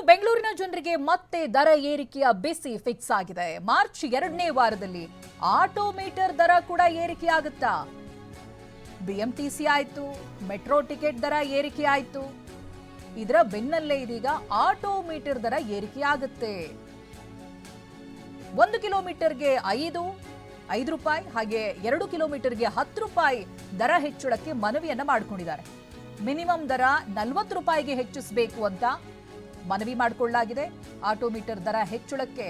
ಇನ್ನು ಬೆಂಗಳೂರಿನ ಜನರಿಗೆ ಮತ್ತೆ ದರ ಏರಿಕೆಯ ಬಿಸಿ ಫಿಕ್ಸ್ ಆಗಿದೆ. ಮಾರ್ಚ್ ಎರಡನೇ ವಾರದಲ್ಲಿ ಆಟೋ ಮೀಟರ್ ದರ ಕೂಡ ಏರಿಕೆ ಆಗುತ್ತಾ ಬಿಎಂಟಿಸಿ ಆಯ್ತು, ಮೆಟ್ರೋ ಟಿಕೆಟ್ ದರ ಏರಿಕೆ ಆಯ್ತು ಇದರ ಬೆನ್ನಲ್ಲೇ ಇದೀಗ ಆಟೋ ಮೀಟರ್ ದರ ಏರಿಕೆ ಆಗುತ್ತೆ ಒಂದು ಕಿಲೋಮೀಟರ್ಗೆ ಐದು ಐದು ರೂಪಾಯಿ, ಹಾಗೆ ಎರಡು ಕಿಲೋಮೀಟರ್ಗೆ ಹತ್ತು ರೂಪಾಯಿ ದರ ಹೆಚ್ಚಳಕ್ಕೆ ಮನವಿಯನ್ನ ಮಾಡಿಕೊಂಡಿದ್ದಾರೆ. ಮಿನಿಮಮ್ ದರ ನಲವತ್ತು ರೂಪಾಯಿಗೆ ಹೆಚ್ಚಿಸಬೇಕು ಅಂತ ಮನವಿ ಮಾಡಿಕೊಳ್ಳಲಾಗಿದೆ. ಆಟೋಮೀಟರ್ ದರ ಹೆಚ್ಚಳಕ್ಕೆ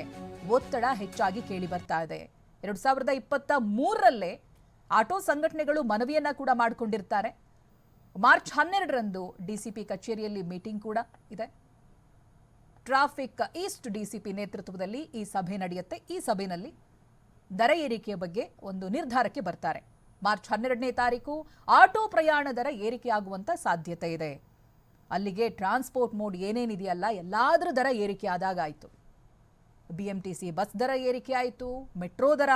ಒತ್ತಡ ಹೆಚ್ಚಾಗಿ ಕೇಳಿ ಬರ್ತಾ ಇದೆ. ಎರಡು ಸಾವಿರದ ಇಪ್ಪತ್ತ ಮೂರರಲ್ಲೇ ಆಟೋ ಸಂಘಟನೆಗಳು ಮನವಿಯನ್ನ ಕೂಡ ಮಾಡಿಕೊಂಡಿರ್ತಾರೆ. ಮಾರ್ಚ್ ಹನ್ನೆರಡರಂದು ಡಿಸಿಪಿ ಕಚೇರಿಯಲ್ಲಿ ಮೀಟಿಂಗ್ ಕೂಡ ಇದೆ. ಟ್ರಾಫಿಕ್ ಈಸ್ಟ್ ಡಿಸಿಪಿ ನೇತೃತ್ವದಲ್ಲಿ ಈ ಸಭೆ ನಡೆಯುತ್ತೆ. ಈ ಸಭೆಯಲ್ಲಿ ದರ ಏರಿಕೆಯ ಬಗ್ಗೆ ಒಂದು ನಿರ್ಧಾರಕ್ಕೆ ಬರ್ತಾರೆ. ಮಾರ್ಚ್ ಹನ್ನೆರಡನೇ ತಾರೀಕು ಆಟೋ ಪ್ರಯಾಣ ದರ ಏರಿಕೆಯಾಗುವಂತ ಸಾಧ್ಯತೆ ಇದೆ. ಅಲ್ಲಿಗೆ ಟ್ರಾನ್ಸ್ಪೋರ್ಟ್ ಮೋಡ್ ಏನೇನಿದೆಯಲ್ಲ ಎಲ್ಲಾದ್ರ ದರ ಏರಿಕೆ ಆದಾಗ ಆಯಿತು B M T C bus ದರ ಏರಿಕೆ ಆಯಿತು, ಮೆಟ್ರೋ ದರ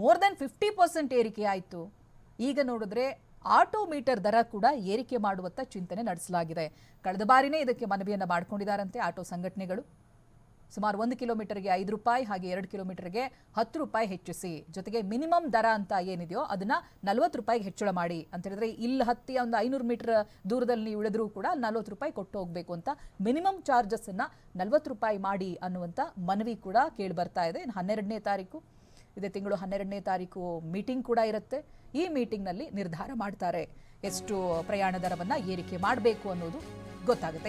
ಮೋರ್ ದೆನ್ ಫಿಫ್ಟಿ ಪರ್ಸೆಂಟ್ ಏರಿಕೆ ಆಯಿತು. ಈಗ ನೋಡಿದ್ರೆ ಆಟೋ ಮೀಟರ್ ದರ ಕೂಡ ಏರಿಕೆ ಮಾಡುವತ್ತ ಚಿಂತನೆ ನಡೆಸಲಾಗಿದೆ. ಕಳೆದ ಬಾರಿನೇ ಇದಕ್ಕೆ ಮನವಿಯನ್ನು ಮಾಡಿಕೊಂಡಿದ್ದಾರಂತೆ ಆಟೋ ಸಂಘಟನೆಗಳು. ಸುಮಾರು ಒಂದು ಕಿಲೋಮೀಟರ್ಗೆ ಐದು ರೂಪಾಯಿ ಹಾಗೆ ಎರಡು ಕಿಲೋಮೀಟರ್ಗೆ ಹತ್ತು ರೂಪಾಯಿ ಹೆಚ್ಚಿಸಿ. ಜೊತೆಗೆ ಮಿನಿಮಮ್ ದರ ಅಂತ ಏನಿದೆಯೋ ಅದನ್ನ ನಲವತ್ತು ರೂಪಾಯಿಗೆ ಹೆಚ್ಚಳ ಮಾಡಿ. ಅಂತ ಹೇಳಿದ್ರೆ ಇಲ್ಲಿ ಹತ್ತಿ ಒಂದು ಐನೂರು ಮೀಟರ್ ದೂರದಲ್ಲಿ ನೀವು ಇಳಿದ್ರೂ ಕೂಡ ನಲ್ವತ್ತು ರೂಪಾಯಿ ಕೊಟ್ಟು ಹೋಗಬೇಕು ಅಂತ ಮಿನಿಮಮ್ ಚಾರ್ಜಸ್ ಅನ್ನ ನಲ್ವತ್ತು ರೂಪಾಯಿ ಮಾಡಿ ಅನ್ನುವಂಥ ಮನವಿ ಕೂಡ ಕೇಳಿ ಬರ್ತಾ ಇದೆ. ಇನ್ನು ಹನ್ನೆರಡನೇ ತಾರೀಕು, ಇದೇ ತಿಂಗಳು ಹನ್ನೆರಡನೇ ತಾರೀಕು ಮೀಟಿಂಗ್ ಕೂಡ ಇರುತ್ತೆ. ಈ ಮೀಟಿಂಗ್ನಲ್ಲಿ ನಿರ್ಧಾರ ಮಾಡ್ತಾರೆ. ಎಷ್ಟು ಪ್ರಯಾಣ ದರವನ್ನು ಏರಿಕೆ ಮಾಡಬೇಕು ಅನ್ನೋದು ಗೊತ್ತಾಗುತ್ತೆ.